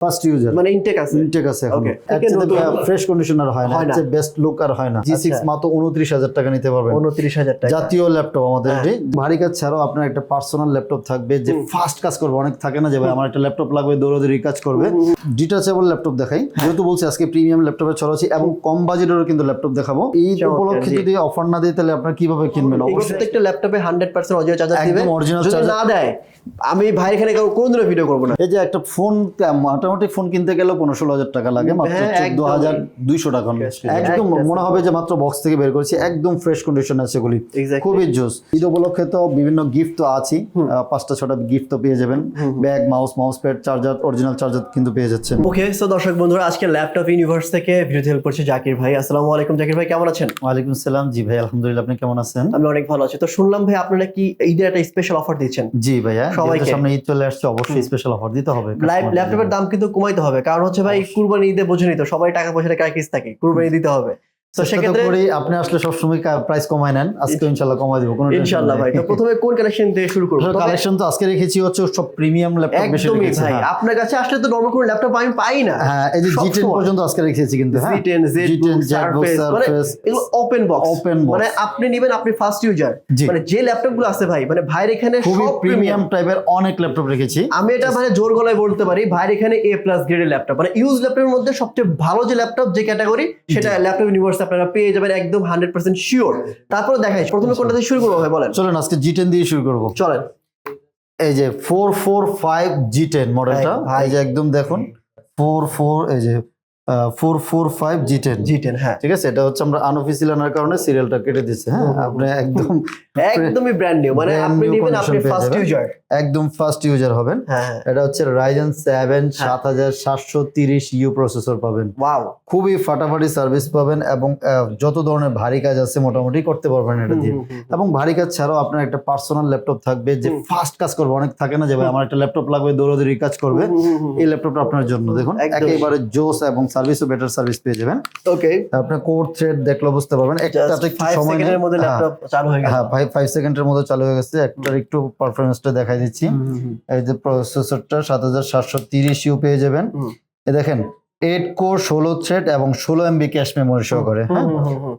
First user মানে intact আছে। Intact আছে এখন. ফ্রেশ কন্ডিশনার হয় না। বেস্ট লুক আর হয় না। আচ্ছা। মাত্র উনত্রিশ হাজার টাকা নিতে পারবেন। উনত্রিশ হাজার টাকা। জাতীয় ল্যাপটপ আমাদের হ্যাঁ। এটি। ভারী কাজ ছাড়াও আপনার একটা পার্সোনাল ল্যাপটপ থাকবে যে ফাস্ট কাজ করবে। অনেক থাকে না যে ভাই আমার একটা ল্যাপটপ লাগবে দৌড়াদৌড়ি কাজ করবে। ডিটাচেবল ল্যাপটপ দেখাই। হ্যাঁ। যেহেতু বলছি আজকে প্রিমিয়াম ল্যাপটপের ছড়াচ্ছি এবং কম বাজেটেরও কিন্তু ল্যাপটপ দেখাবো। এই উপলক্ষে যদি অফার না দিই তাহলে আপনার কীভাবে কিনবেন? প্রত্যেকটা ল্যাপটপে হান্ড্রেড পার্সেন্ট অরিজিনাল চার্জার দিবে। একদম অরিজিনাল চার্জার না দেয় আমি ভাই এখানে কোনোদিনও ভিডিও করব না। এই যে একটা ফোন মোটামুটি ফোন কিনতে গেলেও পনেরো ষোলো হাজার টাকা লাগে মাত্র হ্যাঁ, চোদ্দ হাজার দুইশো টাকা একদম। মনে হবে যে মাত্র বক্স থেকে বের করেছি একদম ফ্রেশ কন্ডিশন আছে এগুলি। খুবই জোস। ঈদ উপলক্ষে তো বিভিন্ন গিফট তো আছি পাঁচটা ছটা গিফট তো পেয়ে যাবেন। Bag mouse mouse pad charger original charger কিন্তু পেয়ে যাচ্ছেন। ওকে সো দর্শক বন্ধুরা আজকে ল্যাপটপ ইউনিভার্স থেকে ভিডিও হেল্প করছে জাকির ভাই। আসসালামু আলাইকুম জাকির ভাই কেমন আছেন? ওয়ালাইকুম সালাম জি ভাই আলহামদুলিল্লাহ আপনি কেমন আছেন? আমি অনেক ভালো আছি। তো শুনলাম ভাই আপনারা কি ঈদের একটা স্পেশাল অফার দিচ্ছেন? জি ভাইয়া সবাইকে। সামনে ঈদ চলে আসছে অবশ্যই স্পেশাল অফার দিতে হবে ল্যাপটপের দাম কিন্তু কমাইতে হবে। কারণ হচ্ছে ভাই কুরবানি ঈদে বোঝেনি তো সবাই টাকা পয়সা ক্রাইসিস থাকে কুরবানি দিতে হবে। তো সেক্ষেত্রে আপনি আসলে সবসময় প্রাইস কমায় নেন। আজকে ইনশাল্লাহ দিব কোনো ইনশাআল্লাহ ভাই। তো প্রথমে কোন কালেকশন দিয়ে শুরু করব? কালেকশন তো আজকে রেখেছি হচ্ছে সব প্রিমিয়াম ল্যাপটপ বেশি রেখেছি ভাই। হ্যাঁ। আপনার কাছে আসলে তো নরমাল কোনো ল্যাপটপ আমি পাই না। হ্যাঁ এই যে সব জি টেন সময়। পর্যন্ত আজকে রেখেছি কিন্তু হ্যাঁ। Z10 G10, ZBook ZBook, Surface মানে এগুলো ওপেন বক্স Open box। মানে আপনি নেবেন আপনি ফার্স্ট ইউজার মানে যে ল্যাপটপগুলো আছে ভাই মানে ভাইয়ের এখানে সব প্রিমিয়াম প্রিমিয়াম টাইপের অনেক ল্যাপটপ রেখেছি। আমি এটা মানে জোর গলায় বলতে পারি ভাইয়ের এখানে এ প্লাস গ্রেডের ল্যাপটপ মানে ইউজ ল্যাপটপের মধ্যে সবচেয়ে ভালো যে ল্যাপটপ যে ক্যাটাগরি সেটা ল্যাপটপ ইউনিভার্স আপনারা পেয়ে যাবেন একদম হান্ড্রেড পার্সেন্ট শিওর তারপরে দেখাই প্রথমে কোনটা দিয়ে শুরু করব ভাই বলেন। চলেন আজকে জি টেন দিয়ে শুরু করব। চলেন। এই যে four four five G ten মডেলটা ভাই, যে একদম দেখুন ফোর ফোর এই যে four four five G ten G ten হ্যাঁ। ঠিক আছে? এটা হচ্ছে আমরা আনঅফিসিয়াল আনার কারণে সিরিয়ালটা কেটে দিচ্ছে হ্যাঁ? আপনি একদম একদমই ব্র্যান্ড নিউ মানে আপনি নেবেন আপনি ফার্স্ট ইউজার একদম ফার্স্ট ইউজার হবেন। হ্যাঁ হ্যাঁ। এটা হচ্ছে রাইজেন সেভেন সাত হাজার সাতশো তিরিশ ইউ প্রসেসর পাবেন। ওয়াও খুবই ফাটাফাটি সার্ভিস পাবেন এবং যত ধরনের ভারী কাজ আছে মোটামুটি করতে পারবেন এটা দিয়ে। এবং ভারী কাজ ছাড়াও আপনার একটা পার্সোনাল ল্যাপটপ থাকবে যে ফাস্ট কাজ করবে। অনেক থাকে না যে ভাই আমার একটা ল্যাপটপ লাগবে দৌড়াদৌড়ি কাজ করবে। এই ল্যাপটপটা আপনার জন্য। দেখুন। একেবারে জোস এবং সার্ভিসও বেটার সার্ভিস পেয়ে যাবেন। ওকে আপনি কোর থ্রেড দেখলে বুঝতে পারবেন। একটাতে সময়। সেকেন্ডের মধ্যে হ্যাঁ, ল্যাপটপ চালু হয়ে গেল হ্যাঁ ফাইভ ফাইভ সেকেন্ডের মধ্যে চালু হয়ে গেছে। একটার একটু পারফরমেন্সটা দেখাই দিচ্ছি। এই যে প্রসেসরটা সাত হাজার সাতশো তিরিশ ইউ পেয়ে যাবেন। হুম। এ দেখেন এইট কোর ষোলো থ্রেড এবং ষোলো এমবি ক্যাশ মেমোরি সহকারে হ্যাঁ।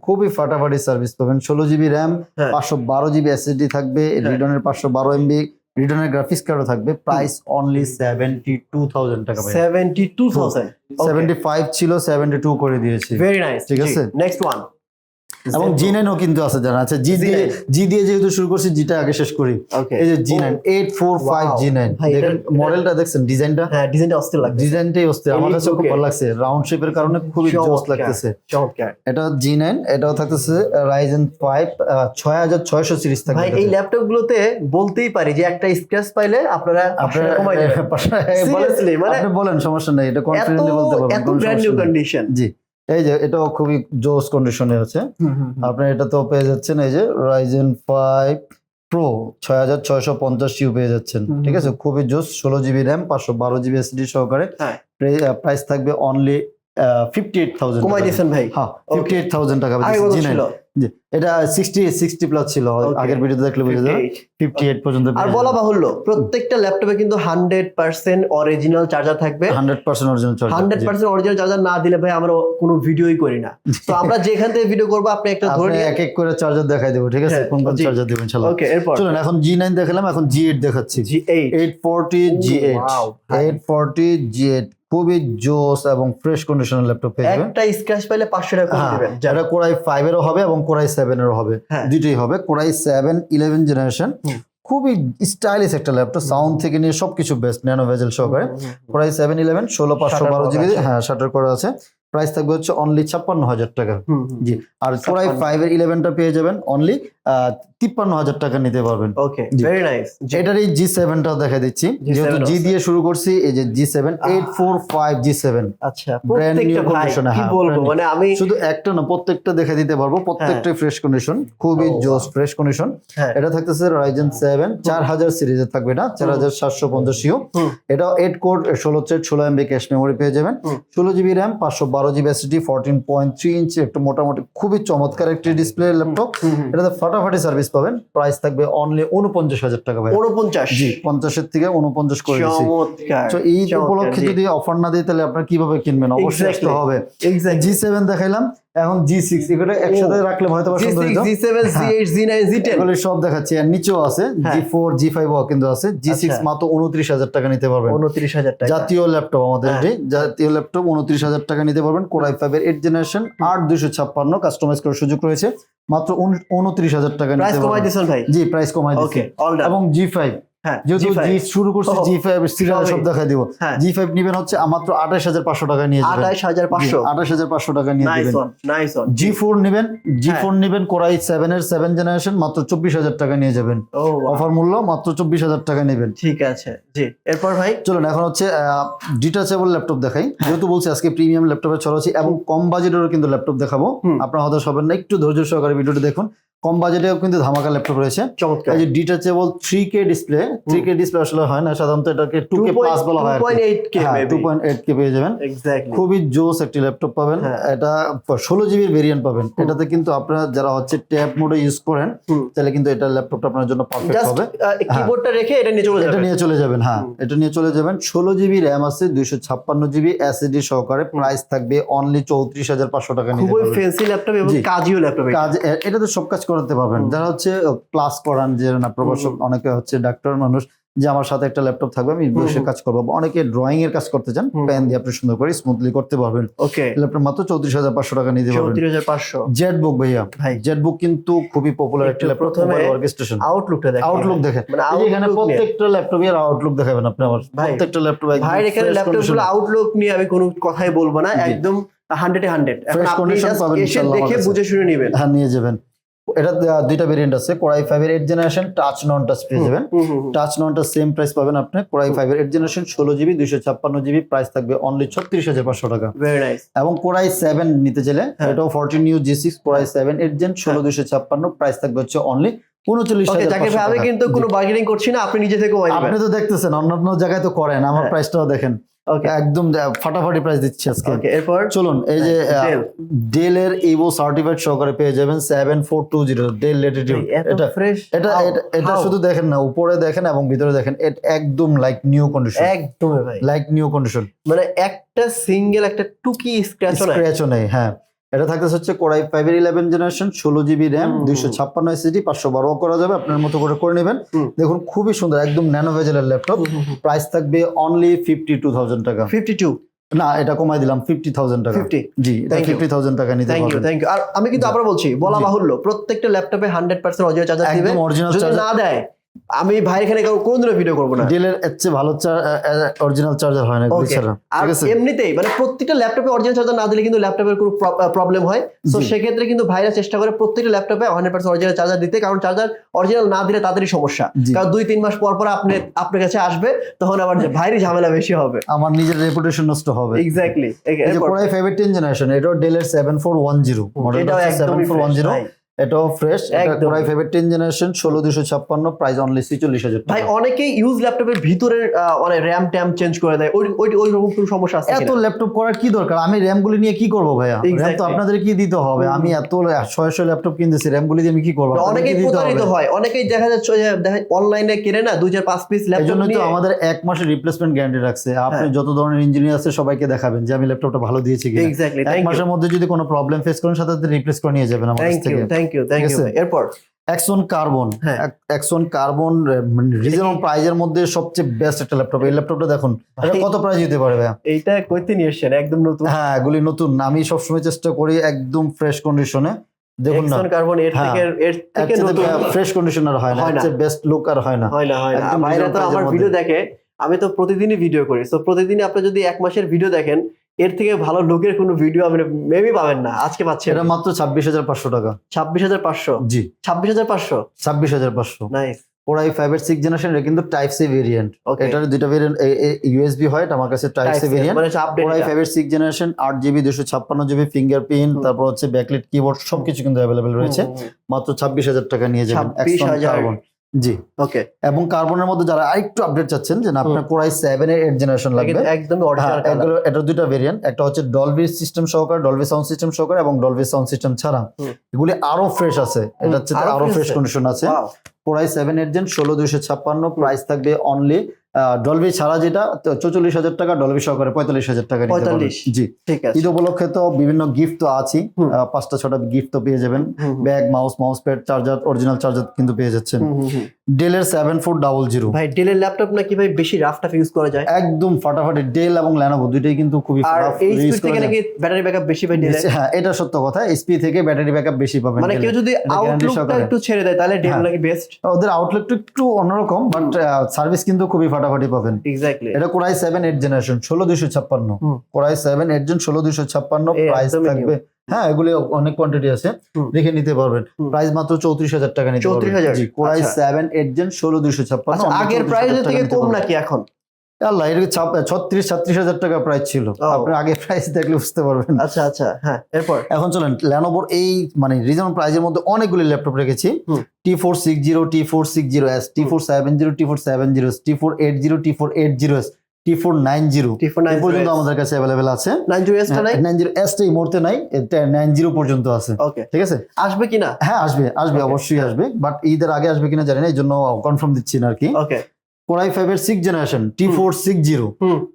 খুবই ফাটাফাটি সার্ভিস পাবেন। ষোলো জিবি র্যাম হ্যাঁ। পাঁচশো বারো জিবি এসএসডি থাকবে। রিডনের পাঁচশো বারো এমবি রিডনের গ্রাফিক্স কার্ডও থাকবে। Price only seventy two thousand টাকা seventy two thousand seventy five ছিল সেভেন্টি টু করে দিয়েছি। ভেরি নাইস ঠিক আছে? নেক্সট ওয়ান এবং জি নাইনও কিন্তু আছে জানা আছে জি দিয়ে জি দিয়ে যেহেতু শুরু করছি জিটা আগে শেষ করি। এই যে G nine eight four five G nine দেখেন মডেলটা দেখছেন ডিজাইনটা হ্যাঁ ডিজাইনটা অস্থির লাগছে। ডিজাইনটাই অস্থির আমার কাছে খুব ভালো লাগছে রাউন্ড শেপের কারণে খুবই জোস লাগতেছে। চমৎকার। এটা জি নাইন এটাও থাকতেছে রাইজেন ফাইভ ছয় হাজার ছয়শো সিরিজ থাকবে ভাই এই ল্যাপটপ গুলোতে বলতেই পারি যে একটা স্ক্র্যাচ পাইলে আপনারা আপনারা কমাই দেবেন। মানে আপনি বলেন সমস্যা নেই এটা কনফিডেন্টলি বলতে পারবেন এত ব্র্যান্ড নিউ। কন্ডিশন জি। এই যে এটাও খুবই জোস কন্ডিশনে আছে। আপনি এটা তো পেয়ে যাচ্ছেন এই যে রাইজেন ফাইভ প্রো ছয় হাজার ছয়শো পঞ্চাশ ইউ পেয়ে যাচ্ছেন ঠিক আছে? খুবই জোস ষোলো জিবি র্যাম পাঁচশো বারো জিবি এসডি সহকারে। হ্যাঁ। প্রাইস থাকবে অনলি ফিফটি এইট থাউজেন্ড কমাই দিয়েছেন ভাই। হ্যাঁ ফিফটি এইট থাউজেন্ড টাকা এটা সিক্সটি সিক্সটি প্লাস ছিল আগের ভিডিওতে দেখলে বুঝে 58 ফিফটি এইট পর্যন্ত আর বলা বাহুল্য প্রত্যেকটা ল্যাপটপে কিন্তু হান্ড্রেড পার্সেন্ট অরিজিনাল চার্জার থাকবে। Hundred percent original charge hundred percent original charger না দিলে ভাই আমরা কোনো ভিডিওই করি না। তো আমরা যেখান থেকে ভিডিও করব আপনি একটা ধরে এক এক করে চার্জার দেখাই দেবো ঠিক আছে? হ্যাঁ, কোন কোন চার্জার দেবেন ইনশাআল্লাহ ওকে এরপর। চলুন এখন জি নাইন দেখালাম এখন জি এইট দেখাচ্ছি। G eight eight forty G eight eight forty G eight খুবই জোস এবং ফ্রেশ কন্ডিশনের ল্যাপটপ পেয়ে যাবেন একটা স্ক্র্যাচ পাইলে পাঁচশো টাকা করে হ্যাঁ, দেবেন এটা কোরাই ফাইভ এরও হবে এবং কোরাই সেভেন এর হবে দুইটাই দুটোই হবে। Core i seven eleven generation খুবই স্টাইলিশ একটা ল্যাপটপ সাউন্ড থেকে নিয়ে সবকিছু বেস্ট ন্যানো ভেজেল সহকারে। কোরাই সেভেন ইলেভেন ষোলো পাঁচশো বারো জিবি হ্যাঁ শাটার করা আছে। প্রাইস থাকবে হচ্ছে অনলি ছাপ্পান্ন হাজার টাকা। জি আর কোরাই 56 ফাইভ এর ইলেভেনটা পেয়ে যাবেন অনলি তিপ্পান্ন হাজার টাকা নিতে পারবেন। ওকে ভেরি নাইস এটার এই জি দেখা দিচ্ছি। যেহেতু জি দিয়ে শুরু করছি এই যে G seven eight four five G seven আচ্ছা condition, কি হ্যাঁ। মানে আমি শুধু একটা না প্রত্যেকটা দেখে দিতে পারব। প্রত্যেকটাই ফ্রেশ কন্ডিশন খুবই জোস ফ্রেশ কন্ডিশন হ্যাঁ। এটা থাকতেছে রাইজেন সেভেন চার হাজার সিরিজের থাকবে না চার হাজার সাতশো পঞ্চাশ ইউ। এটাও এইট কোড ষোলো থ্রেড ষোলো এমবি ক্যাশ মেমোরি পেয়ে যাবেন। ষোলো জিবি র্যাম পাঁচশো বারো GB GB D fourteen point three inch একটু মোটামুটি খুবই চমৎকার একটি ডিসপ্লে ল্যাপটপ এটাতে ফাটাফাটি সার্ভিস পাবেন। প্রাইস থাকবে অনলি উনপঞ্চাশ হাজার টাকা ভাই উনপঞ্চাশ জি পঞ্চাশের থেকে উনপঞ্চাশ করে দিচ্ছি তো এই উপলক্ষে যদি অফার না দিই তাহলে আপনার কীভাবে কিনবেন? অবশ্যই হবে। জি সেভেন দেখাইলাম। এখন জি সিক্স এগুলো একসাথে রাখলে হয়তো সুন্দর হতো G seven G eight G nine G ten এগুলো সব দেখাচ্ছি। আর নিচেও আছে। হ্যাঁ। জি ফোর জি ফাইভ কিন্তু আছে। জি সিক্স আচ্ছা। মাত্র উনত্রিশ হাজার টাকা নিতে পারবেন। উনত্রিশ হাজার টাকা। জাতীয় ল্যাপটপ আমাদের হ্যাঁ। এটি। জাতীয় ল্যাপটপ উনত্রিশ হাজার টাকা নিতে পারবেন। কোরাই ফাইভ এর এইট জেনারেশন আট দুশো ছাপ্পান্ন কাস্টমাইজ করার সুযোগ রয়েছে। মাত্র উনত্রিশ হাজার টাকা নিতে পারবেন। জি প্রাইস কমাই দিচ্ছি এবং জি ফাইভ হ্যাঁ যেহেতু G5 জি শুরু করছি জি ফাইভ সিরিয়াল সব সবই। দিব। হ্যাঁ। জি ফাইভ নিবেন হচ্ছে মাত্র আঠাশ হাজার পাঁচশো টাকা নিয়ে আঠাশ হাজার পাঁচশো। আঠাশ হাজার পাঁচশো টাকা নিয়ে দিবেন one nice one G four নিবেন জি হ্যাঁ। ফোর নিবেন কোরাই সেভেন এর সেভেন জেনারেশন মাত্র চব্বিশ হাজার টাকা নিয়ে যাবেন। ও অফার মূল্য মাত্র চব্বিশ হাজার টাকা নেবেন। ঠিক আছে জি। এরপর ভাই? চলুন এখন হচ্ছে ডিটাচেবল ল্যাপটপ দেখাই। হ্যাঁ। যেহেতু বলছি আজকে প্রিমিয়াম ল্যাপটপের ছড়াচ্ছি এবং কম বাজেটেরও কিন্তু ল্যাপটপ দেখাবো। আপনারা হতাশ হবেন না একটু ধৈর্য সহকারে ভিডিওটি দেখুন। কম বাজেটেও কিন্তু ধামাকা ল্যাপটপ রয়েছে। চমৎকার। এই যে detachable three K display three K display আসলে হয় না সাধারণত এটাকে টু কে প্লাস বলা হয় টু পয়েন্ট এইট কে পেয়ে যাবেন। এক্স্যাক্টলি খুবই জোস একটি ল্যাপটপ পাবেন। হ্যাঁ। এটা ষোলো জিবির ভেরিয়েন্ট পাবেন। এটাতে কিন্তু আপনারা যারা হচ্ছে ট্যাব মোডে ইউজ করেন তাহলে কিন্তু এটা ল্যাপটপটা আপনার জন্য পারফেক্ট হবে। কিবোর্ডটা রেখে এটা নিয়ে চলে যাবেন। এটা নিয়ে চলে যাবেন হ্যাঁ। এটা নিয়ে চলে যাবেন। ষোলো জিবি র্যাম আছে দুইশো ছাপ্পান্ন জিবি এসএসডি সহকারে। প্রাইস থাকবে অনলি চৌত্রিশ হাজার পাঁচশো টাকা নিতে খুবই ফ্যান্সি ল্যাপটপ এবং জি। কাজীয় ল্যাপটপ কাজ এটাতে সব কাজ করাতে পারবেন। যারা হচ্ছে ক্লাস করান যে না প্রভাষক অনেকে হচ্ছে ডাক্তার মানুষ যে আমার সাথে একটা ল্যাপটপ থাকবে আমি বসে কাজ করব। অনেকে ড্রয়িং এর কাজ করতে চান। পেন দিয়ে আপনি সুন্দর করে স্মুথলি করতে পারবেন। ওকে ল্যাপটপ মাত্র চৌত্রিশ হাজার পাঁচশো টাকা নিতে পারবেন। চৌত্রিশ হাজার পাঁচশো। জেট বুক ভাইয়া। জেট বুক কিন্তু খুবই পপুলার একটা ল্যাপটপ প্রথমে ওয়ার্কস্টেশন আউটলুকটা দেখেন আউটলুক দেখেন মানে এখানে প্রত্যেকটা ল্যাপটপে আর আউটলুক দেখাবেন আপনি আমার। প্রত্যেকটা ল্যাপটপ ভাই এখানে ল্যাপটপগুলো আউটলুক নিয়ে আমি কোনো কথাই বলব না। একদম হান্ড্রেড হান্ড্রেড এখন আপনি দেখে বুঝে শুনে নেবেন। হ্যাঁ নিয়ে যাবেন। এটা দুইটা ভেরিয়েন্ট আছে কোরাই ফাইভ এর eight generation touch non touch পেয়ে যাবেন। হুম, হুম। টাচ সেম প্রাইস পাবেন আপনি। কোরাই ফাইভ এর এইট জেনারেশন ষোলো জিবি দুইশো ছাপ্পান্ন জিবি প্রাইস থাকবে অনলি ছত্রিশ হাজার পাঁচশো টাকা। এবং কোরাই সেভেন নিতে চাইলে হ্যাঁ। এটাও fourteen U G six core i seven eight gen ষোলো দুইশো ছাপ্পান্ন প্রাইস থাকবে হচ্ছে অনলি আমি কিন্তু কোনো বার্গেনিং করছি না আপনি নিজে থেকে আপনি তো দেখতেছেন অন্যান্য জায়গায় তো করেন আমার হ্যাঁ। প্রাইসটাও দেখেন। ওকে একদম ফাটাফাটি প্রাইস দিচ্ছি আজকে। এরপর? চলুন এই যে ডেল এর ইভো সার্টিফাইড সহকারে পেয়ে যাবেন seven four two zero Dell Latitude এটা ফ্রেশ এটা এটা- শুধু দেখেন না উপরে দেখেন এবং ভিতরে দেখেন এটা একদম লাইক নিউ কন্ডিশন একদম লাইক নিউ কন্ডিশন মানে একটা সিঙ্গেল একটা টুকি স্ক্র্যাচ নাই। স্ক্র্যাচও নেই হ্যাঁ। এটা থাকতেছে হচ্ছে কোরাই ফাইভ এর ইলেভেন জেনারেশন ষোলো জিবি র্যাম দুইশো ছাপ্পান্ন এসএসডি পাঁচশো বারো করা যাবে আপনার মতো করে করে নেবেন। দেখুন খুবই সুন্দর একদম ন্যানো ভেজেলের ল্যাপটপ প্রাইস থাকবে অনলি ফিফটি টু থাউজেন্ড টাকা। ফিফটি টু না এটা কমাই দিলাম ফিফটি থাউজেন্ড টাকা। ফিফটি জি ফিফটি থাউজেন্ড টাকা নিতে থ্যাংক ইউ থ্যাংক ইউ আর আমি কিন্তু আবার বলছি বলা বাহুল্য প্রত্যেকটা ল্যাপটপে হান্ড্রেড পার্সেন্ট অরিজিনাল চার্জার দিবে। অরিজিনাল যদি না দেয় আমি ভাই এখানে কারও কোনদিনও ভিডিও করব না। ডেলের এর চেয়ে ভালো অরিজিনাল চার্জার হয় না আর এমনিতেই মানে প্রত্যেকটা ল্যাপটপে অরিজিনাল চার্জার না দিলে কিন্তু ল্যাপটপের কোনো প্রবলেম হয়। তো সেক্ষেত্রে কিন্তু ভাইরা চেষ্টা করে প্রত্যেকটা ল্যাপটপে হান্ড্রেড পার্সেন্ট অরিজিনাল চার্জার দিতে কারণ চার্জার অরিজিনাল না দিলে তাদেরই সমস্যা। কারণ দুই তিন মাস পর পর আপনি আপনার কাছে আসবে তখন আবার ভাইরই ঝামেলা বেশি হবে। আমার নিজের রেপুটেশন নষ্ট হবে। এক্স্যাক্টলি এই যে কোরাই জেনারেশন এটাও ডেলের সেভেন ফোর ওয়ান জিরো এটাও ফ্রেশ এটা core i five ten generation ষোলো দুশো ছাপ্পান্ন প্রাইস অনলি ছিচল্লিশ হাজার ভাই অনেকেই ইউজ ল্যাপটপের ভিতরের মানে র্যাম ট্যাম চেঞ্জ করে দেয়। ওই ওই ওই রকম কোনো সমস্যা আছে এত ল্যাপটপ করার কি দরকার? আমি র্যাম গুলি নিয়ে কি করব ভাইয়া? র্যাম তো আপনাদের কি দিতে হবে। আমি এত ছয় ছয় ল্যাপটপ কিনতেছি দিয়ে আমি কি করব? অনেকেই প্রতারিত হয়। অনেকেই দেখা যাচ্ছে অনলাইনে কেনে না দুই চার পাঁচ পিস ল্যাপটপ জন্য তো আমাদের এক মাসের রিপ্লেসমেন্ট গ্যারান্টি রাখছে। আপনি হ্যাঁ। যত ধরনের ইঞ্জিনিয়ার আছে সবাইকে দেখাবেন যে আমি ল্যাপটপটা ভালো দিয়েছি কিনা। এক মাসের মধ্যে যদি কোনো প্রবলেম ফেস করেন সাথে সাথে রিপ্লেস করে নিয়ে যাবেন আমার ইউ থেকে। থ্যাংক ইউ থ্যাংক ইউ এরপর? এক্সন কার্বন হ্যাঁ। এক্সন কার্বন রিজনেবল প্রাইজের মধ্যে সবচেয়ে বেস্ট একটা ল্যাপটপ এই ল্যাপটপটা দেখুন এটা কত প্রাইস দিতে পারে ভাইয়া? এইটা কইতে নিয়ে এসছেন একদম নতুন। হ্যাঁ এগুলি নতুন। আমি সবসময় চেষ্টা করি একদম ফ্রেশ কন্ডিশনে দেখুন না। এক্সন কার্বন এর হ্যাঁ। থেকে এর থেকে নতুন। ফ্রেশ কন্ডিশন আর হয় না। হয় না। বেস্ট লুক আর হয় না। হয় না হয় না। ভাইরা তো আমার ভিডিও দেখে। আমি তো প্রতিদিনই ভিডিও করি। তো প্রতিদিনই আপনি যদি এক মাসের ভিডিও দেখেন এর থেকে ভালো লোকের কোনো ভিডিও আপনি মেবি পাবেন না। আজকে পাচ্ছেন। এটা মাত্র ছাব্বিশ হাজার পাঁচশো টাকা। ছাব্বিশ হাজার পাঁচশো? জি। ছাব্বিশ হাজার পাঁচশো? ছাব্বিশ হাজার পাঁচশো। নাইস ওরা এই ফাইভ এর সিক্স জেনারেশন এটা কিন্তু টাইপ সি ভেরিয়েন্ট ওকে এটার দুইটা ভেরিয়েন্ট ইউএসবি হয় এটা আমার কাছে টাইপ সি ভেরিয়েন্ট মানে আপডেট ওরাই ফাইভ এর সিক্স জেনারেশন আট জিবি দুশো ছাপ্পান্ন জিবি ফিঙ্গারপ্রিন্ট। তারপর হচ্ছে ব্যাকলিট কিবোর্ড সবকিছু কিন্তু অ্যাভেলেবেল রয়েছে। মাত্র ছাব্বিশ হাজার টাকা নিয়ে যাবেন। 26,000 কার্বন জি। ওকে এবং কার্বনের মধ্যে যারা আরেকটু আপডেট চাচ্ছেন যে আপনার কোরাই সেভেন এর এইট জেনারেশন লাগবে। একদমই হ্যাঁ, এগুলো এটা দুইটা ভেরিয়েন্ট একটা হচ্ছে ডলবি সিস্টেম সহকারে ডলবি সাউন্ড সিস্টেম সহকারে এবং ডলবি সাউন্ড সিস্টেম ছাড়া। এগুলি আরও ফ্রেশ আছে। এটা হচ্ছে আরও আরও ফ্রেশ কন্ডিশন আছে। কোরাই সেভেন এর জেন ষোলো দুইশো ছাপ্পান্ন প্রাইস থাকবে অনলি ডলবি ছাড়া যেটা চৌচল্লিশ হাজার টাকা ডলবি সহকারে পঁয়তাল্লিশ হাজার টাকা নিতে পারবেন। 45 জি। ঠিক আছে। ঈদ উপলক্ষে তো বিভিন্ন গিফট তো। আহ, পাঁচটা ছটা গিফট তো পেয়ে যাবেন। Bag mouse mouse pad charger original charger কিন্তু পেয়ে যাচ্ছেন। ডেলের সেভেন ফোর ডাবল জিরো ভাই ডেলের ল্যাপটপ নাকি ভাই বেশি রাফ টাফ ইউজ করা যায়? একদম ফাটাফাটি ডেল এবং ল্যানোভো দুইটাই কিন্তু খুবই আর থেকে নাকি ব্যাটারি ব্যাকআপ বেশি ভাই ডেলের হ্যাঁ এটা সত্য কথা। এসপি থেকে ব্যাটারি ব্যাকআপ বেশি পাবেন মানে কেউ যদি আউটলুকটা একটু ছেড়ে দেয় তাহলে ডেল হ্যাঁ। নাকি বেস্ট ওদের আউটলেটটা একটু অন্যরকম বাট সার্ভিস কিন্তু খুবই ফাটাফাটি পাবেন। এক্স্যাক্টলি এটা কোরাই সেভেন এইট জেনারেশন ষোলো দুইশো ছাপ্পান্ন। কোরাই সেভেন এইট জেন ষোলো দুইশো ছাপ্পান্ন প্রাইস থাকবে। হ্যাঁ এগুলি অনেক কোয়ান্টিটি আছে। দেখে নিতে পারবেন। প্রাইস মাত্র চৌত্রিশ হাজার টাকা নিতে 34,000 পারবেন G core i. Seven eight gen ষোলো দুইশো ছাপ্পান্ন আচ্ছা আগের প্রাইস থেকে কম নাকি এখন? আল্লাহ এর ছত্রিশ সাত্রিশ হাজার টাকা প্রাইস ছিল। আপনার আগে প্রাইস দেখলে বুঝতে পারবেন। আচ্ছা আচ্ছা হ্যাঁ এরপর? এখন চলেন ল্যানোভোর এই মানে রিজনেবল প্রাইজের মধ্যে অনেকগুলি ল্যাপটপ রেখেছি। T four six zero T four six zero S T four seven zero T four seven zero T four eight zero T four eight zero S T four nine zero পর্যন্ত আমাদের কাছে available আছে। Nine zero এসটা নাই? Nine zero S টা এই মুহূর্তে নাই nine zero পর্যন্ত আছে। ওকে ঠিক আছে? আসবে কিনা? হ্যাঁ আসবে আসবে অবশ্যই আসবে। বাট ঈদের আগে আসবে কিনা জানি না এই জন্য কনফার্ম দিচ্ছি না আর কি। ওকে কোরাই ফাইভ এর six generation T four six zero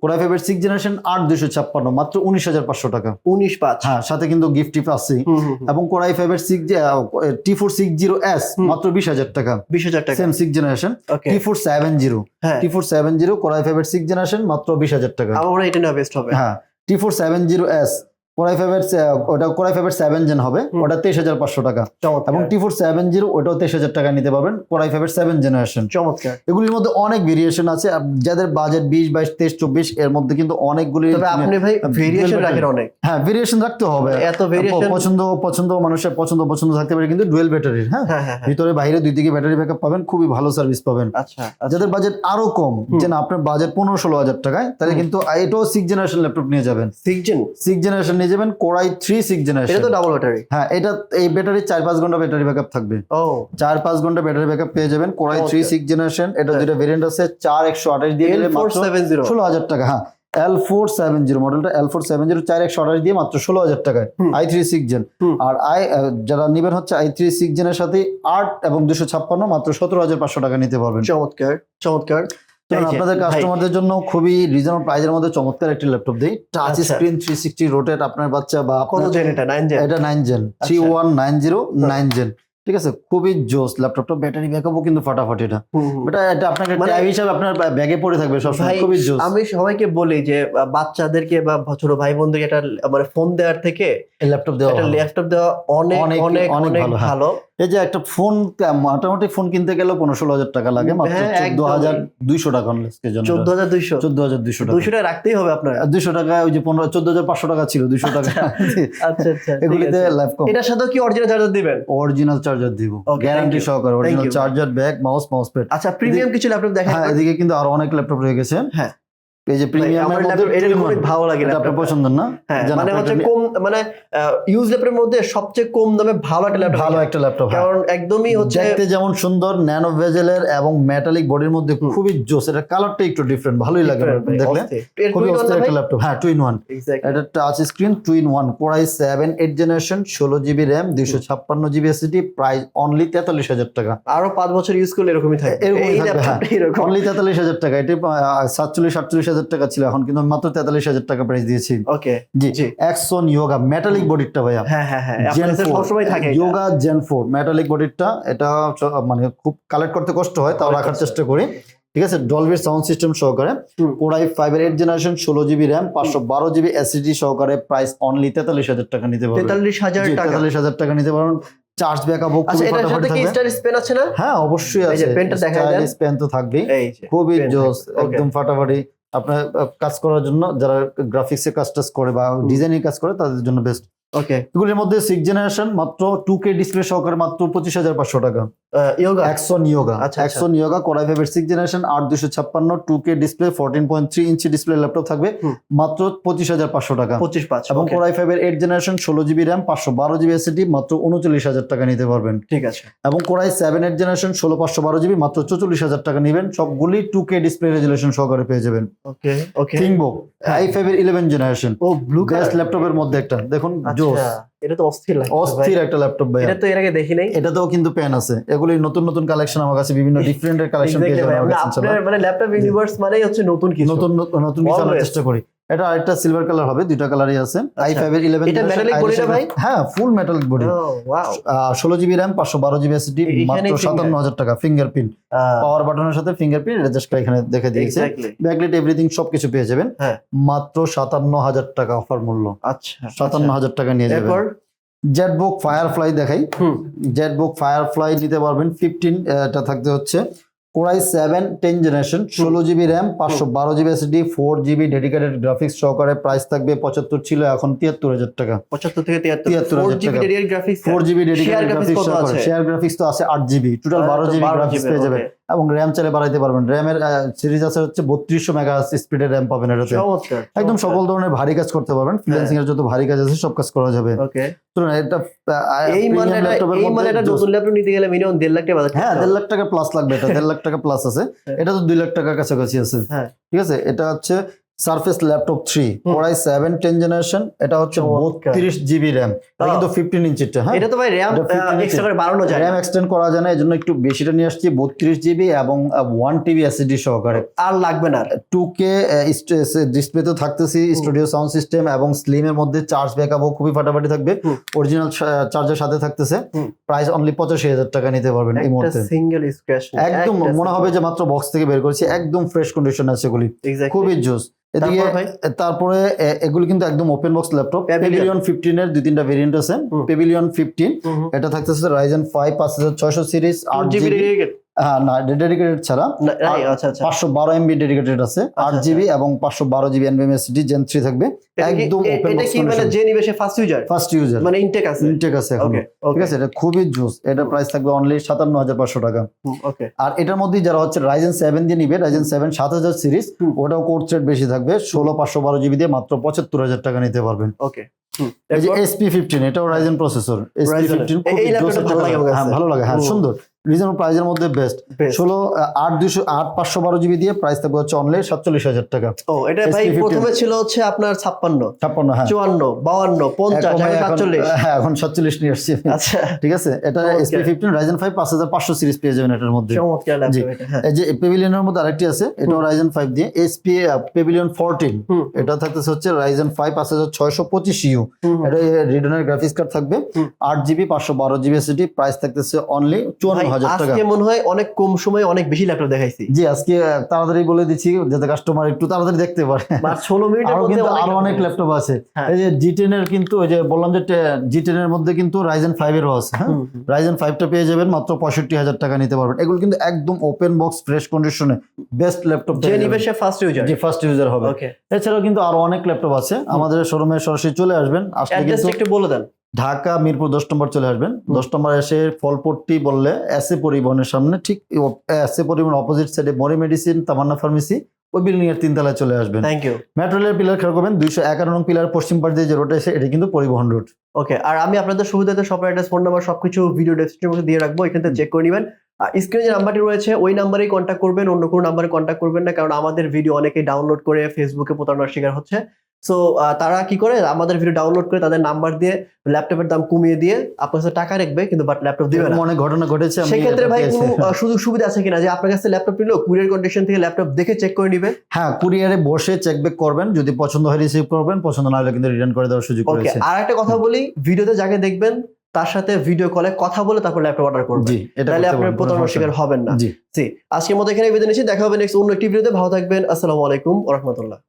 core i five এর সিক্স জেনারেশন আট দুশো ছাপ্পান্ন মাত্র উনিশ হাজার পাঁচশো টাকা। উনিশ পাঁচ। হ্যাঁ সাথে কিন্তু গিফট টিপ আছে। এবং কোরাই ফাইভ এর six T four six zero S মাত্র বিশ হাজার টাকা। বিশ হাজার টাকা। Same six generation T four seven zero হ্যাঁ। T four seven zero core i five এর সিক্স জেনারেশন মাত্র বিশ হাজার টাকা। আমার এটা না বেস্ট হবে। হ্যাঁ T four seven zero S core i ওটা কোরাই সেভেন জেন হবে। ওটা তেইশ হাজার পাঁচশো টাকা। এবং টি ফোর সেভেন জিরো ওটাও তেইশ হাজার টাকা নিতে পারবেন। কোরাই সেভেন জেনারেশন চমৎকার। এগুলির মধ্যে অনেক ভেরিয়েশন আছে। যাদের বাজেট বিশ বাইশ তেইশ চব্বিশ এর মধ্যে কিন্তু অনেকগুলি আপনি ভাই ভেরিয়েশন রাখেন অনেক। হ্যাঁ ভেরিয়েশন রাখতে হবে। এত ভেরিয়েশন পছন্দ পছন্দ মানুষের পছন্দ পছন্দ থাকতে পারে কিন্তু ডুয়েল ব্যাটারির হ্যাঁ? হ্যাঁ হ্যাঁ। ভিতরে বাইরে দুই দিকে ব্যাটারি ব্যাকআপ পাবেন খুবই ভালো সার্ভিস পাবেন। আচ্ছা আচ্ছা। যাদের বাজেট আরও কম। যে না আপনার বাজেট পনেরো ষোলো হাজার টাকায় তাহলে কিন্তু এটাও সিক্স জেনারেশন ল্যাপটপ নিয়ে যাবেন। সিক্সজেন সিক্স জেনারেশন নিয়ে যাবেন কোরাই থ্রি সিক্স এটা জেনারেশন তো ডাবল ব্যাটারি হ্যাঁ এটা এই ব্যাটারি চার পাঁচ ঘণ্টা ব্যাটারি ব্যাকআপ থাকবে। ও। চার পাঁচ ঘণ্টা ব্যাটারি ব্যাকআপ পেয়ে যাবেন কোরাই থ্রি সিক্স জেনারেশন এটা হ্যাঁ। দুটো ভেরিয়েন্ট আছে চার একশো আঠাশ দিয়ে ষোলো হাজার টাকা হ্যাঁ। এল ফোর সেভেন জিরো মডেলটা এল ফোর সেভেন জিরো চার একশো আঠাশ দিয়ে মাত্র ষোলো হাজার টাকায়। আই থ্রি সিক্স জেন আর আই যারা নিবেন হচ্ছে আই থ্রি সিক্স জেনের সাথে আট এবং দুশো ছাপ্পান্ন মাত্র সতেরো হাজার পাঁচশো টাকা নিতে পারবেন। চমৎকার চমৎকার। আপনাদের কাস্টমারদের জন্য খুবই রিজনেবল প্রাইজের মধ্যে চমৎকার একটি ল্যাপটপ দেই। Touch. Screen three sixty rotate আপনার বাচ্চা বা কত জেন এটা? নাইন জেন এটা নাইন জেন থ্রি আচ্ছা। One nine zero nine gen ঠিক আছে? খুবই জোস ল্যাপটপটা ব্যাটারি ব্যাকআপও কিন্তু ফাটাফাটি এটা। এটা এটা আপনাকে মানে- ট্যাব হিসাবে আপনার ব্যাগে পড়ে থাকবে সবসময়। খুবই জোস। আমি সবাইকে বলি যে বাচ্চাদেরকে বা ছোট ভাই বোনদেরকে একটা মানে ফোন দেওয়ার থেকে ল্যাপটপ দেওয়া ল্যাপটপ দেওয়া অনেক অনেক- অনেক ভালো, হ্যাঁ। ভালো। এই যে একটা ফোন মোটামুটি ফোন কিনতে গেলে পনেরো ষোলো হাজার টাকা লাগে মাত্র হ্যাঁ, চোদ্দ হাজার দুইশো টাকা জন্য। চোদ্দ হাজার দুইশো। চোদ্দ হাজার দুইশো টাকা। দুইশো টাকা রাখতেই হবে আপনার। দুইশো টাকা ওই যে পনেরো চোদ্দ হাজার পাঁচশো টাকা ছিল দুইশো টাকা। আচ্ছা আচ্ছা এগুলিতে আছে। লাইফ কম এটার সাথেও কি অরিজিনাল চার্জার দিবেন? অরিজিনাল চার্জার দিব। গ্যারান্টি সহকারে original charger bag mouse mouse pad আচ্ছা প্রিমিয়াম কিছু ল্যাপটপ দেখেন হ্যাঁ এদিকে কিন্তু আরও অনেক ল্যাপটপ রয়ে গেছে। হ্যাঁ। এই যে প্রিমিয়ামের মধ্যে এটা two in অনেক one। ভালো লাগে এটা আপনার পছন্দ না? মানে হচ্ছে কম মানে ইউজ ল্যাপটপের মধ্যে সবচেয়ে কম দামে ভালো একটা ল্যাপটপ ভালো একটা ল্যাপটপ কারণ একদমই হচ্ছে দেখতে যেমন সুন্দর ন্যানো ভেজেলের এবং মেটালিক বডির মধ্যে খুবই জোস এটা কালারটা একটু ডিফারেন্ট ভালোই লাগে দেখলে। খুবই অস্থির একটা ল্যাপটপ হ্যাঁ টু ইন ওয়ান এটা touch screen two in one core i seven eight generation ষোলো জিবি র্যাম দুইশো ছাপ্পান্ন জিবি এসিডি প্রাইস অনলি তেতাল্লিশ হাজার টাকা। আরও পাঁচ বছর ইউজ করলে এরকমই থাকে এরকমই থাকবে, হ্যাঁ। এরকম। অনলি তেতাল্লিশ হাজার টাকা এটি সাতচল্লিশ আটচল্লিশ হাজার টাকা ছিল এখন কিন্তু মাত্র তেতাল্লিশ হাজার টাকা প্রাইস দিয়েছি। ওকে জি জি। এক্সন ইয়োগা মেটালিক বডিটা ভাইয়া। হ্যাঁ হ্যাঁ হ্যাঁ সবসময় থাকে এটা। যোগা জেন ফোর মেটালিক বডিটা এটা মানে খুব কালেক্ট করতে কষ্ট হয় তাও রাখার চেষ্টা করি। ঠিক আছে ডলবির সাউন্ড সিস্টেম সহকারে কোরাই ফাইভের এইট জেনারেশন ষোলো জিবি র্যাম পাঁচশো বারো জিবি এসিডি সহকারে প্রাইস অনলি তেতাল্লিশ হাজার টাকা নিতে পারবেন। তেতাল্লিশ হাজার টাকা। তেতাল্লিশ হাজার টাকা নিতে পারবেন। চার্জ এটার ফাটাফাটি থাকবে। স্টার স্পেন আছে না? হ্যাঁ অবশ্যই আছে। পেনটা। স্টাইলিশ তো থাকবেই। খুবই জোস একদম ফাটাফাটি। আপনার কাজ করার জন্য যারা গ্রাফিক্সে কাজ টাজ করে বা ডিজাইনিং কাজ করে তাদের জন্য বেস্ট ওকে এগুলির মধ্যে সিক্স জেনারেশন মাত্র টু কে ডিসপ্লে সহকারে মাত্র পঁচিশ হাজার পাঁচশো টাকা। ইয়োগা অ্যাক্সন ইয়োগা আচ্ছা। অ্যাক্সন ইয়োগা কোরাই ফাইভের সিক্স জেনারেশন আট দুশো ছাপ্পান্ন two K display fourteen point three inch display laptop থাকবে। মাত্র পঁচিশ হাজার পাঁচশো টাকা। পঁচিশ পাঁচ এবং কোরাই ফাইভের এইট জেনারেশন ষোলো জিবি র্যাম পাঁচশো বারো জিবি এসএসডি মাত্র উনচল্লিশ হাজার টাকা নিতে পারবেন। ঠিক আছে। এবং কোরাই সেভেন এইট জেনারেশন ষোলো পাঁচশো বারো জিবি মাত্র চল্লিশ হাজার টাকা নেবেন। সবগুলি টু কে ডিসপ্লে রেজুলেশন সহকারে পেয়ে যাবেন। ওকে ওকে হ্যাঁ। আই ফাইভের ইলেভেন জেনারেশন ও ব্লু বেস্ট ল্যাপটপের মধ্যে একটা। দেখুন জোস। আচ্ছা এটা তো অস্থির লাগে অস্থির একটা ল্যাপটপ ভাই এটা তো এর আগে দেখি নাই। এটাতেও কিন্তু প্যান আছে। এগুলি নতুন নতুন কালেকশন আমার কাছে বিভিন্ন ডিফারেন্টের কালেকশন পেয়ে যাবেন আমার মানে কাছে মানে ল্যাপটপ ইউনিভার্স মানেই হচ্ছে নতুন কিছু। নতুন নতুন নতুন কিছু আমরা চেষ্টা করি। এটা আরেকটা সিলভার কালার হবে দুইটা কালারই আছে। আই আচ্ছা। ফাইভের ইলেভেন এটা body না ভাই? হ্যাঁ ফুল মেটালিক বডি ষোলো জিবি র্যাম পাঁচশো বারো জিবি এসডি মাত্র finger- সাতান্ন হাজার টাকা ফিঙ্গারপ্রিন্ট পাওয়ার বাটনের সাথে ফিঙ্গারপ্রিন্ট এটা জাস্ট এখানে দেখে দিয়েছে। ব্যাকলিট এভরিথিং সবকিছু পেয়ে যাবেন। হ্যাঁ। মাত্র সাতান্ন হাজার টাকা অফার মূল্য। আচ্ছা সাতান্ন হাজার টাকা নিয়ে যাবেন। জেটবুক ফায়ারফ্লাই দেখাই। হুম। জেটবুক ফায়ারফ্লাই নিতে পারবেন। ফিফটিন এটা থাকতে হচ্ছে। Core i seven ten generation ষোলো জিবি র্যাম পাঁচশো বারো GB SD four GB dedicated graphics সহকারে প্রাইস থাকবে পঁচাত্তর ছিল এখন তিয়াত্তর হাজার টাকা। পঁচাত্তর থেকে তিয়াত্তর। হাজার টাকা। Four GB dedicated graphics? Share graphics তো আছে আট জিবি টোটাল বারো জিবি গ্রাফিক্স পেয়ে যাবেন এবং র্যাম চাইলে বাড়াইতে পারবেন। র্যামের সিরিজ আছে হচ্ছে বত্রিশশো মেগা স্পিডের র্যাম পাবেন এটাতে। একদম সকল ধরনের ভারী কাজ করতে পারবেন। ফ্রিল্যান্সিং এর যত ভারী কাজ আছে সব কাজ করা যাবে। ওকে। এটা এই মধ্যে নতুন ল্যাপটপ নিতে গেলে মিনিমাম দেড় লাখ টাকা হ্যাঁ দেড় লাখ টাকা প্লাস লাগবে এটা দেড় লাখ টাকা প্লাস আছে। হ্যাঁ। এটা তো দুই লাখ টাকার কাছাকাছি আছে। হ্যাঁ। ঠিক আছে? এটা হচ্ছে Surface laptop three. Core i seven ten generation এটা হচ্ছে বত্রিশ জিবি র্যাম এটা কিন্তু ফিফটিন ইঞ্চিটা হ্যাঁ? এটা তো ভাই র্যাম এক্সট্রা বাড়ানো যায় র্যাম এক্সটেন্ড করা যায় না এই জন্য একটু বেশিটা নিয়ে আসছি বত্রিশ জিবি এবং ওয়ান টিবি এসএসডি সহকারে। আর লাগবে না। টু কে ডিসপ্লে তো থাকতেছি স্টুডিও সাউন্ড সিস্টেম এবং স্লিমের মধ্যে চার্জ ব্যাকআপও খুবই ফাটাফাটি থাকবে। অরিজিনাল চার্জের সাথে থাকতেছে। প্রাইস অনলি পঁচাশি হাজার টাকা নিতে পারবেন এই মুহূর্তে। সিঙ্গেল স্ক্র্যাচ একদম মনে হবে যে মাত্র বক্স থেকে বের করেছি একদম ফ্রেশ কন্ডিশন আছে এগুলি। খুবই জোস এদিকে তারপরে এগুলো কিন্তু একদম open box laptop. Pavilion fifteen এর দুই তিনটা ভেরিয়েন্ট আছে। প্যাভিলিয়ন পেভিলিয়ন ফিফটিন এটা থাকতেছে রাইজেন ফাইভ পাঁচ হাজার ছয়শো সিরিজ আট জিবি না ডেডিকেটেড ছাড়া। আচ্ছা আচ্ছা। পাঁচশো বারো এমবি ডেডিকেটেড আছে। আট আচ্ছা। জিবি এবং পাঁচশো বারো জিবি জেন থ্রি থাকবে। একদম ওপেন এটা কি মানে যে নিবে ফার্স্ট ইউজার ফার্স্ট ইউজার মানে ইনটেক আছে? ইনটেক আছে এখন। ঠিক আছে এটা খুবই জুস এটা প্রাইস থাকবে অনলি সাতান্ন হাজার পাঁচশো টাকা। ওকে আর এটার মধ্যেই যারা হচ্ছে রাইজেন সেভেন দিয়ে নিবে রাইজেন সেভেন সাত হাজার সিরিজ ওটাও রেট বেশি থাকবে। ষোলো পাঁচশো বারো জিবি দিয়ে মাত্র পঁচাত্তর হাজার টাকা নিতে পারবেন। ওকে এই যে এসপি ফিফটিন এটাও রাইজেন প্রসেসর এসপি ফিফটিন ভালো লাগে হ্যাঁ হ্যাঁ। সুন্দর। রিজনেবল প্রাইজের মধ্যে বেস্ট ষোলো আট দুশো আট পাঁচশো বারো জিবি দিয়ে প্রাইস থাকবে হচ্ছে অনলি সাতচল্লিশ হাজার টাকা। ও এটা ভাই প্রথমে ছিল হচ্ছে আপনার ছাপ্পান্ন। ছাপ্পান্ন হ্যাঁ। চুয়ান্ন বাউান্ন পঞ্চাশ হ্যাঁ এখন সাতচল্লিশ নিয়ে আসছি। আচ্ছা। ঠিক আছে? এটা এসপি ফিফটিন রাইজেন ফাইভ পাঁচ হাজার পাঁচশো সিরিজ পেয়ে যাবেন এটার মধ্যে। জি। হ্যাঁ। এই যে পেভিলিয়নের মধ্যে আরেকটি আছে এটাও রাইজেন ফাইভ দিয়ে। এসপি পেভিলিয়ন ফোরটিন এটা থাকতেছে হচ্ছে রাইজেন ফাইভ পাঁচ হাজার ছয়শো পঁচিশ ইউ। এটা রিডনের গ্রাফিক্স কার্ড থাকবে। আট জিবি পাঁচশো বারো জিবি এসডি প্রাইস থাকতেছে অনলি চুয়ান্ন হাজার টাকা। আজকে মনে হয় অনেক কম সময়ে অনেক বেশি ল্যাপটপ দেখাইছি। জি আজকে তাড়াতাড়ি বলে দিচ্ছি যাতে কাস্টমার একটু তাড়াতাড়ি দেখতে পারে। মাত্র ষোলো মিনিটের আরও মধ্যে আরও অনেক ল্যাপটপ আছে। হ্যাঁ। এই যে জি টেন এর কিন্তু ওই যে বললাম যে জি টেন এর মধ্যে কিন্তু রাইজেন ফাইভ এরও আছে হ্যাঁ? হুম। রাইজেন ফাইভটা পেয়ে যাবেন মাত্র পঁয়ষট্টি হাজার টাকা নিতে পারবেন। এগুলো কিন্তু একদম ওপেন বক্স ফ্রেশ কন্ডিশনে বেস্ট ল্যাপটপ যে নিবে সে ফার্স্ট ইউজার যে ফার্স্ট ইউজার হবে। এছাড়াও কিন্তু আরও অনেক ল্যাপটপ আছে। আমাদের শোরুমে সরাসরি চলে আসবেন। আসলে কিন্তু একটু বলে দেন। ঢাকা মিরপুর দশ নম্বর চলে আসবেন। দশ নম্বর এসে ফলপট্টি বললে এসএ পরিবহনের সামনে ঠিক এসএ পরিবহন অপোজিট সাইডে মরি মেডিসিন তামান্না ফার্মেসি ওই বিল্ডিং এর তিনতলায় চলে আসবেন। থ্যাংক ইউ মেট্রো রেলের পিলার খেয়াল করবেন দুইশো এগারো নং পিলার পশ্চিম পাশ দিয়ে যে রোড এসে এটি কিন্তু পরিবহন রুট ওকে আর আমি আপনাদের সুবিধাতে সব অ্যাড্রেস ফোন নাম্বার সবকিছু ভিডিও ডেসক্রিপশনের মধ্যে দিয়ে রাখব এখান থেকে চেক করে নেবেন। আর স্ক্রিনে যে নাম্বারটি রয়েছে ওই নাম্বারেই কন্ট্যাক্ট করবেন অন্য কোনো নাম্বারে কন্ট্যাক্ট করবেন না কারণ আমাদের ভিডিও অনেকেই ডাউনলোড করে ফেসবুকে প্রতারণার শিকার হচ্ছে। সো তারা কি করে? আমাদের ভিডিও ডাউনলোড করে তাদের নাম্বার দিয়ে ল্যাপটপের দাম কমিয়ে দিয়ে আপনার কাছে টাকা রাখবে কিন্তু বাট ল্যাপটপ দিবে না। অনেক ঘটনা ঘটেছে সেক্ষেত্রে ভাই কোনো সুযোগ সুবিধা আছে কিনা? যে আপনার কাছে ল্যাপটপ নিলো কুরিয়ার কন্ডিশন থেকে ল্যাপটপ দেখে চেক করে নিবে। হ্যাঁ কুরিয়ারে বসে চেক ব্যাক করবেন যদি পছন্দ হয় রিসিভ করবেন পছন্দ না হলে কিন্তু রিটার্ন করে দেওয়ার সুযোগ ওকে রয়েছে। আর একটা কথা বলি ভিডিওতে যাকে দেখবেন তার সাথে ভিডিও কলে কথা বলে তারপর ল্যাপটপ অর্ডার করবেন। তাহলে কোনো প্রতারণার শিকার হবেন না। জি। জি আজকের মতো এখানে বিদায় নিচ্ছি দেখা হবে নেক্সট অন্য একটি ভিডিওতে ভালো থাকবেন আসসালামু আলাইকুম ওরহমতুল্লাহ